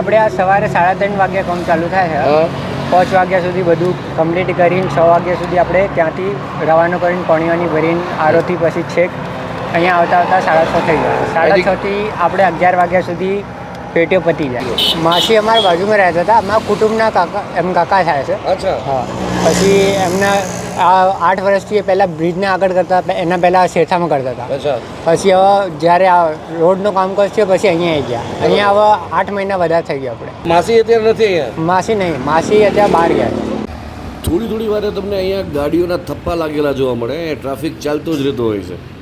આપણે આ સવારે સાડા ત્રણ વાગ્યા કામ ચાલુ થાય છે. પાંચ વાગ્યા સુધી બધું કમ્પ્લીટ કરીને છ વાગ્યા સુધી આપણે ત્યાંથી રવાનો કરીને પણીઓની ભરીને આરોથી પછી છેક અહીંયા આવતા આવતા સાડા છ થઈ ગયા સાડા છથી આપણે અગિયાર વાગ્યા સુધી પેટીઓ પતી જાય. માસી અમારા બાજુમાં રહેતા હતા. અમારા કુટુંબના કાકા એમ કાકા થાય છે. અચ્છા. હા. પછી એમના આ આઠ વર્ષથી એ પહેલાં બ્રિજને આગળ કરતા એના પહેલાં શેઠામાં કરતા હતા. પછી હવે જ્યારે આ રોડનું કામ કરશે પછી અહીંયા આવી ગયા. અહીંયા હવે આઠ મહિના વધારે થઈ ગયા આપણે. માસી અત્યારે નથી અહીંયા? માસી નહીં. માસી અત્યારે બહાર ગયા છે. થોડી થોડી વારે તમને અહીંયા ગાડીઓના થપ્પા લાગેલા જોવા મળે. ટ્રાફિક ચાલતો જ રહેતો હોય છે.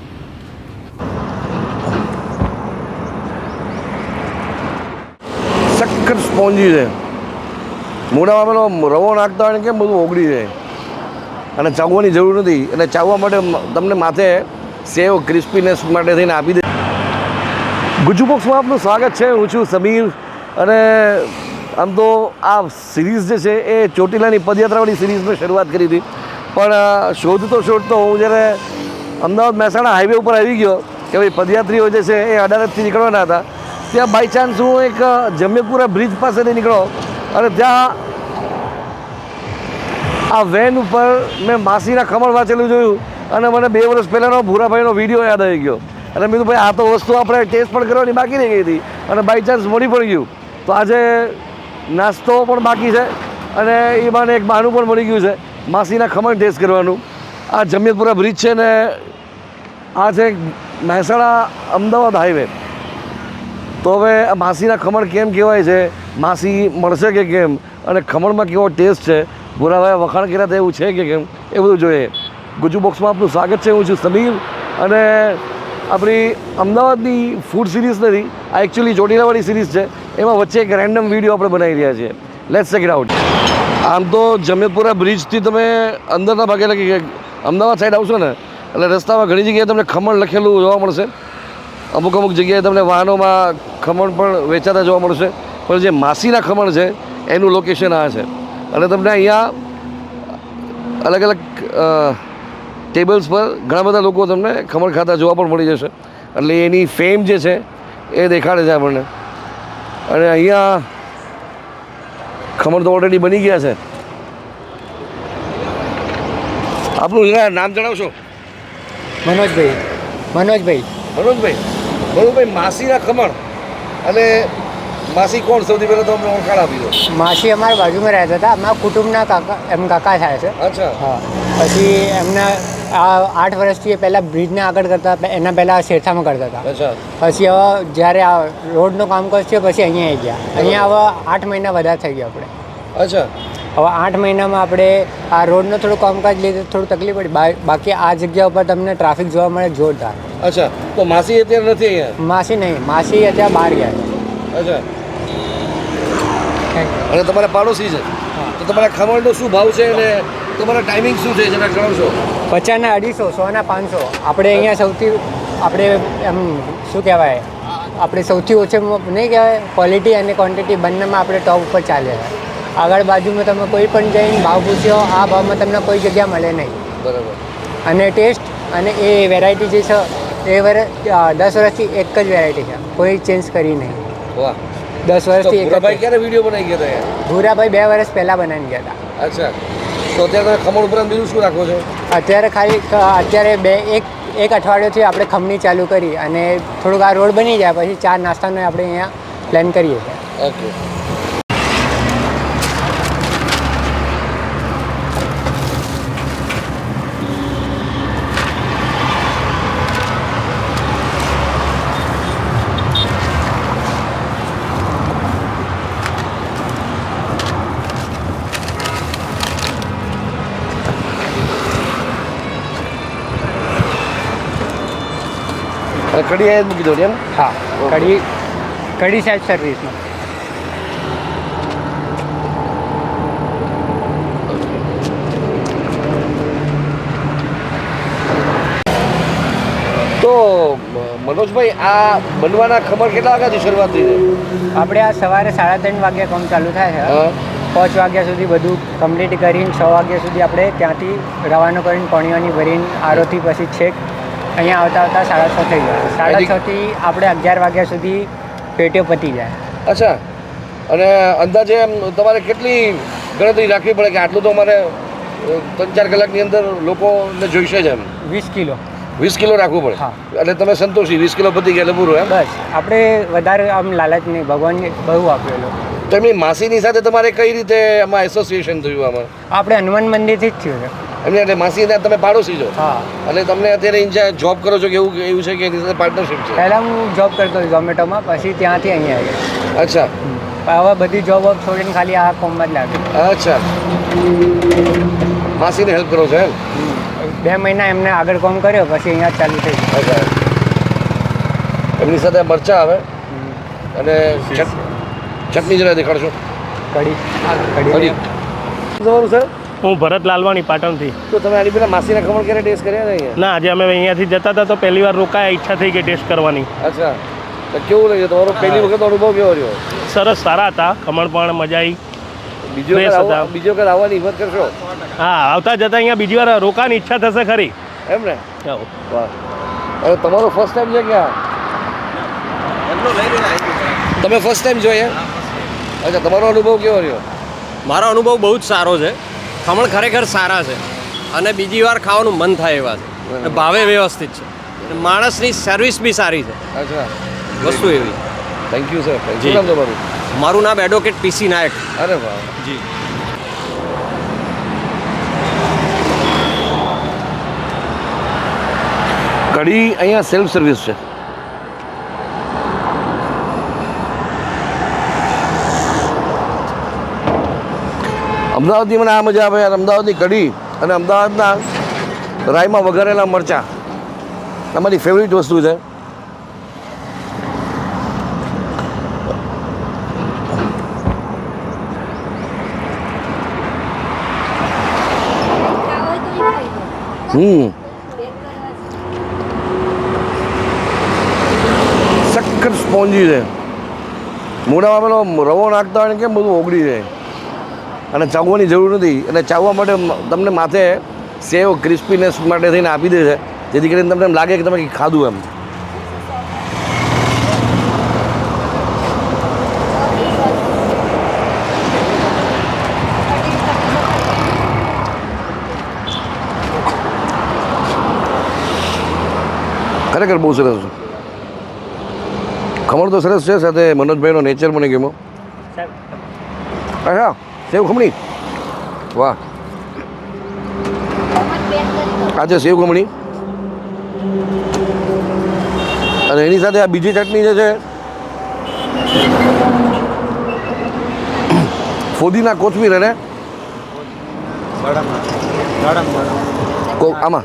સ્પોન્જી છે. મોઢામાં પેલો રવો નાખતા હોય ને કેમ બધું ઓગળી જાય. અને ચાવવાની જરૂર નથી. અને ચાવવા માટે તમને માથે સેવ ક્રિસ્પીનેસ માટે થઈને આપી દે. ગુજુ બોક્સમાં આપનું સ્વાગત છે. હું છું સમીર. અને આમ તો આ સિરીઝ જે છે એ ચોટીલાની પદયાત્રાવાળી સિરીઝની શરૂઆત કરી હતી. પણ શોધતો શોધતો હું જ્યારે અમદાવાદ મહેસાણા હાઈવે ઉપર આવી ગયો કે ભાઈ પદયાત્રીઓ જે છે એ અડાલતથી નીકળવાના હતા. ત્યાં બાય ચાન્સ હું એક જમ્યપુરા બ્રિજ પાસેથી નીકળ્યો અને ત્યાં આ વેન ઉપર મેં માસીના કમળ વાંચેલું જોયું અને મને બે વર્ષ પહેલાંનો ભૂરાભાઈનો વીડિયો યાદ આવી ગયો. અને મેં કીધું, ભાઈ, આ તો વસ્તુ આપણે ટેસ્ટ પણ કરવાની બાકી રહી ગઈ હતી. અને બાય ચાન્સ મળી પડી ગયું. તો આજે નાસ્તો પણ બાકી છે અને એ મને એક બહાનું પણ મળી ગયું છે, માસીના ખમણ ટેસ્ટ કરવાનું. આ જમ્યતપુરા બ્રિજ છે ને, આ છે મહેસાણા અમદાવાદ હાઈવે તો હવે માસીના ખમણ કેમ કહેવાય છે? માસી મળશે કે કેમ? અને ખમણમાં કેવો ટેસ્ટ છે? ભૂરાભાઈ વખાણ કર્યા એવું છે કે કેમ? એ બધું જોઈએ. ગુજુ બોક્સમાં આપનું સ્વાગત છે. હું છું સમીર. અને આપણી અમદાવાદની ફૂડ સિરીઝ નથી, આ એકચ્યુઅલી ચોટીલાવાળી સિરીઝ છે. એમાં વચ્ચે એક રેન્ડમ વીડિયો આપણે બનાવી રહ્યા છીએ. લેટ્સ ચેક ઇટ આઉટ આમ તો જમેપુરા બ્રિજથી તમે અંદરના ભાગે લખી અમદાવાદ સાઈડ આવશો ને, એટલે રસ્તામાં ઘણી જગ્યાએ તમને ખમણ લખેલું જોવા મળશે. અમુક અમુક જગ્યાએ તમને વાહનોમાં ખમણ પણ વેચાતા જોવા મળશે. પણ જે માસીના ખમણ છે એનું લોકેશન આ છે. અને તમને અહીંયા અલગ અલગ ટેબલ્સ પર ઘણા બધા લોકો તમને ખમણ ખાતા જોવા પણ મળી જશે. એટલે એની ફેમ જે છે એ દેખાડે છે આપણને. અને અહીંયા ખમણ તો ઓલરેડી બની ગયા છે. આપનું નામ જણાવશો? મનોજભાઈ. મનોજભાઈ. મનોજભાઈ? મનોજભાઈ માસીના ખમણ. અને માસી કોણ? સૌથી પહેલાં તો અમને ઓળખાણ આપી દો. માસી અમારા બાજુમાં રહેતા હતા. અમારા કુટુંબના કાકા એમ કાકા થાય છે. અચ્છા. હા. પછી એમના આ આઠ વર્ષથી પહેલાં બ્રિજને આગળ કરતા એના પહેલાં શેરથામાં કરતા હતા. અચ્છા. પછી હવે જ્યારે આ રોડનું કામ કરશે પછી અહીંયા આવી ગયા. અહીંયા હવે આઠ મહિના વધારે થઈ ગયા આપણે. અચ્છા. હવે આઠ મહિનામાં આપણે આ રોડનું થોડું કામકાજ લીધે થોડું તકલીફ પડી. બાકી આ જગ્યા ઉપર તમને ટ્રાફિક જોવા મળે જોરદાર. અચ્છા તો માસી અત્યારે નથી અહીંયા? માસી નહીં માસી અત્યારે બહાર ગયા અચ્છા. અને તમારા પાડોશી છે? તો તમારા ખમણનો શું ભાવ છે અને તમારા ટાઈમિંગ શું છે જરા જણાવશો? પચાસના અઢીસો સોના પાંચસો. આપણે અહીંયા સૌથી આપણે એમ શું કહેવાય? આપણે સૌથી ઓછે નહીં કહેવાય ક્વોલિટી અને ક્વોન્ટિટી બંનેમાં આપણે ટોપ ઉપર ચાલે છે. આગળ બાજુમાં તમે કોઈ પણ જઈને ભાવ પૂછ્યો આ ભાવમાં તમને કોઈ જગ્યા મળે નહીં. બરાબર. અને ટેસ્ટ અને એ વેરાયટી જે છે એ વર દસ વર્ષથી એક જ વેરાયટી છે. કોઈ ચેન્જ કરી નહીં. વાહ. દસ વર્ષથી એક ભૂરાભાઈ ક્યારે વીડિયો બનાવી ગયા હતા ભૂરાભાઈ બે વર્ષ પહેલાં બનાવી ગયા હતા. અચ્છા. તો અત્યારે તમે ખમણ ઉપરાંત બીજું શું રાખો છો? અત્યારે ખાલી અત્યારે બે એક એક અઠવાડિયાથી આપણે ખમણી ચાલુ કરી અને થોડુંક આ રોડ બની જાય પછી ચાર નાસ્તાનો આપણે અહીંયા પ્લાન કરીએ છીએ. ઓકે અને એ મૂકી દઉં એમ? હા કડી કડી સાહેબ સર્વિસમાં તો મનોજભાઈ આ બનવાના ખબર કેટલા વાગ્યાથી શરૂઆત થઈ છે આપણે આ સવારે સાડા ત્રણ વાગ્યા કામ ચાલુ થાય છે. પાંચ વાગ્યા સુધી બધું કમ્પ્લીટ કરીને છ વાગ્યા સુધી આપણે ત્યાંથી રવાનો કરીને પણીઓની ભરીને આરોથી પછી છેક અહીંયા આવતા આવતા સાડા છ થઈ ગયા. સાડા છથી આપણે અગિયાર વાગ્યા સુધી પેટીઓ પતી જાય. અચ્છા. અને અંદાજે તમારે કેટલી ગણતરી રાખવી પડે કે આટલું તો અમારે ત્રણ ચાર કલાકની અંદર લોકોને જોઈશે જ એમ? વીસ કિલો. વીસ કિલો રાખવું પડે? હા. એટલે તમે સંતોષી વીસ કિલો પતી ગયા એટલે પૂરું એમ? બસ. આપણે વધારે આમ લાલચ નહીં ભગવાનને બહુ આપેલો તેમની માસીની સાથે તમારે કઈ રીતે આમાં એસોસિએશન થયું આમાં? આપણે હનુમાન મંદિરથી જ થયું છે. એમની એટલે માસીને તમે પાડોશી છો. હા. અને તમને અત્યારે ઇન્ચાર્જ જોબ કરો છો કે એવું એવું છે કે એની સાથે પાર્ટનરશિપ છે? પહેલાં હું જોબ કરતો હતો ઝોમેટોમાં પછી ત્યાંથી અહીંયા આવ્યો. અચ્છા. હવે બધી જોબ વોબ છોડીને ખાલી આ કોમમાં જ લાગી. અચ્છા. માસીને હેલ્પ કરો છો એમ? બે મહિના એમને આગળ કોમ કર્યો પછી અહીંયા ચાલુ થઈ એમની સાથે મરચા આવે? અને ચટ- ચટણી જરા દેખાડશો? કઢી. કઢી. તમારું સર હું ભરત લાલવાણી પાટણથી. તો તમે આની પેલા માસીના ખમણ ક્યારે ટેસ્ટ કર્યા નહીં અહીંયા? ના આજે અમે અહીંયાથી જતા હતા તો પહેલી વાર રોકાયા ઈચ્છા થઈ ગઈ ટેસ્ટ કરવાની. અચ્છા. તો કેવું લાગ્યું તમારો પહેલી વખત અનુભવ કેવો રહ્યો? સરસ સારા હતા. ખમણ પણ મજા આવી બીજો હતા. બીજી વખત આવવાની હિંમત કરશો? હા આવતા જતા અહીંયા બીજી વાર રોકાવાની ઈચ્છા થશે ખરી. એમ ને. વાહ. હવે તમારો ફર્સ્ટ ટાઈમ છે ક્યાં? તમે ફર્સ્ટ ટાઈમ જોઈએ અચ્છા તમારો અનુભવ કેવો રહ્યો? મારો અનુભવ બહુ જ સારો છે. ખમણ ખરેખર સારા છે. અને બીજી વાર ખાવાનું મન થાય એવા છે. ભાવે વ્યવસ્થિત છે. માણસની સર્વિસ બી સારી છે. અચ્છા. વસ્તુ એવી. Thank you sir ji. તમારું? મારું નામ એડવોકેટ પીસી નાયક અરે વાહ. જી. કઢી અહીંયા સેલ્ફ સર્વિસ છે. અમદાવાદની મને આ મજા આવે યાર. અમદાવાદની કઢી અને અમદાવાદના રાઈમાં વઘારેલા મરચાં. આ મારી ફેવરિટ વસ્તુ છે. હમ. સખત સ્પોન્જી છે. મોઢામાં પેલો રવો નાખતા હોય ને કેમ બધું ઓગળી જાય. અને ચાવવાની જરૂર નથી. અને ચાવવા માટે તમને માથે સેવ ક્રિસ્પીનેસ માટે થઈને આપી દે છે. જેથી કરીને તમને એમ લાગે કે તમે કંઈક ખાધું એમ. ખરેખર બહુ સરસ છે. ખમણ તો સરસ છે સાથે મનોજભાઈનો નેચર મને ગમ્યો. અચ્છા. સેવ ખમણી? વાહ. આ છે સેવ ખમણી? અને એની સાથે આ બીજી ચટણી જે છે, ફોદીના કોથમીર અને આમાં.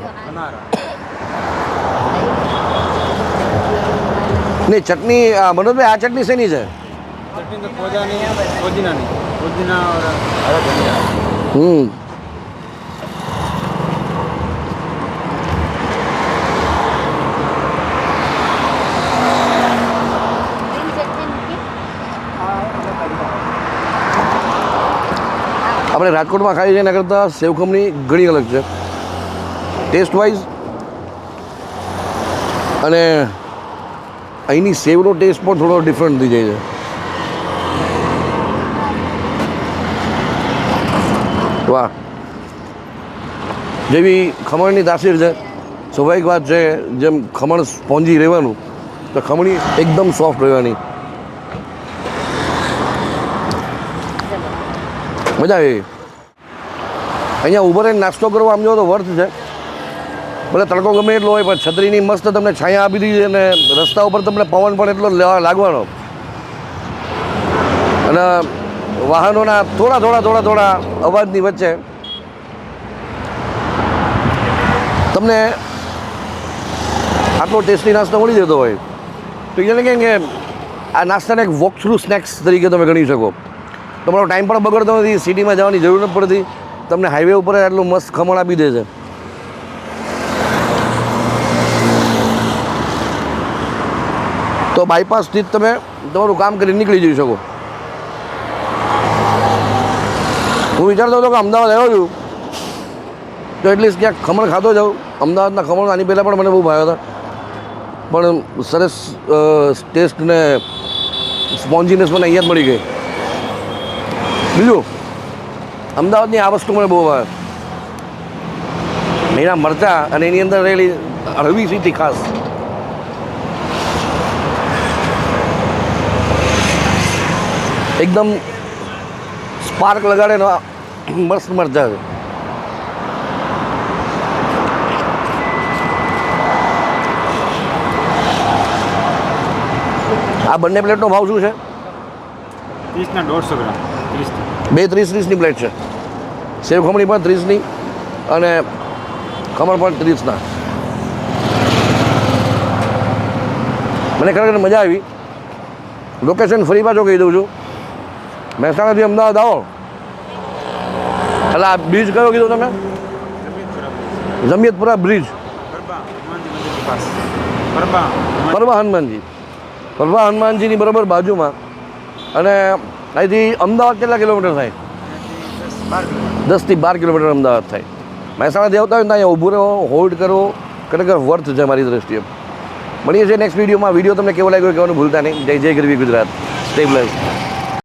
નહીં, ચટણી મનોજભાઈ આ ચટણી શેની છે? ચટણી તો ફોજાની ફોદીનાની पुदीना नहीं पुदीना और हरा धनिया હમ આપણે રાજકોટમાં ખાઈ છે એના કરતાં સેવખમણી ઘણી અલગ છે ટેસ્ટ વાઇઝ અને અહીંની સેવનો ટેસ્ટ પણ થોડો ડિફરન્ટ થઈ જાય છે વાહ. જેવી ખમણની તાસીર છે, સ્વાભાવિક વાત છે, જેમ ખમણ સ્પોન્જી રહેવાનું, તો ખમણી એકદમ સોફ્ટ રહેવાની. મજા આવી. અહીંયા ઊભો રહીને નાસ્તો કરવો આમ જો તો વર્થ છે. ભલે તડકો ગમે એટલો હોય, પણ છત્રીની મસ્ત તમને છાયા આપી દીધી અને રસ્તા ઉપર તમને પવન પણ એટલો લેવા- લાગવાનો. અને વાહનોના થોડા થોડા થોડા થોડા અવાજની વચ્ચે તમને આટલો ટેસ્ટી નાસ્તો મળી જતો હોય. તો એને કેમ કે આ નાસ્તાને એક વોક થ્રુ સ્નેક્સ તરીકે તમે ગણી શકો. તમારો ટાઈમ પણ બગડતો નથી સિટીમાં જવાની જરૂર નથી પડતી. તમને હાઈવે ઉપર આટલું મસ્ત ખમણ આપી દે છે. તો બાયપાસથી જ તમે તમારું કામ કરી નીકળી જઈ શકો. હું વિચારતો હતો કે અમદાવાદ આવ્યો છું. તો એટલીસ્ટ ક્યાંક ખમણ ખાતો જાઉં. અમદાવાદના ખમણ આની પહેલાં પણ મને બહુ ભાવ્યા હતા. પણ સરસ ટેસ્ટ ને સ્પોન્જીનેસ મને અહીંયા જ મળી ગઈ. બીજું, અમદાવાદની આ વસ્તુ મને બહુ ભાવે. એના મરચાં અને એની અંદર રહેલી હળવી સી તીખાસ એકદમ સ્પાર્ક લગાડે ને મસ્ત મજા આવે આ બંને પ્લેટનો ભાવ શું છે? ત્રીસના દોઢસો ગ્રામ. બે ત્રીસ ત્રીસની પ્લેટ છે. સેવ ખમણી પણ ત્રીસની અને ખમણ પણ ત્રીસના. મને ખરેખર મજા આવી. લોકેશન ફરી પાછો કહી દઉં છું. મહેસાણાથી અમદાવાદ આવો. એટલે આ બ્રિજ કયો કીધો તમે? જમિયતપુરા બ્રિજ પરવા હનુમાનજી. પરવા હનુમાનજીની બરાબર બાજુમાં. અને અહીંથી અમદાવાદ કેટલા કિલોમીટર થાય? દસથી બાર કિલોમીટર અમદાવાદ થાય. મહેસાણાથી આવતા હોય ને અહીંયા ઊભું રહો હોલ્ડ કરો. ખરેખર વર્થ છે મારી દ્રષ્ટિએ. મળીએ છીએ નેક્સ્ટ વિડીયોમાં વીડિયો તમને કેવો લાગ્યો કહેવાનું ભૂલતા નહીં. જય જય ગરવી ગુજરાત. Stay bless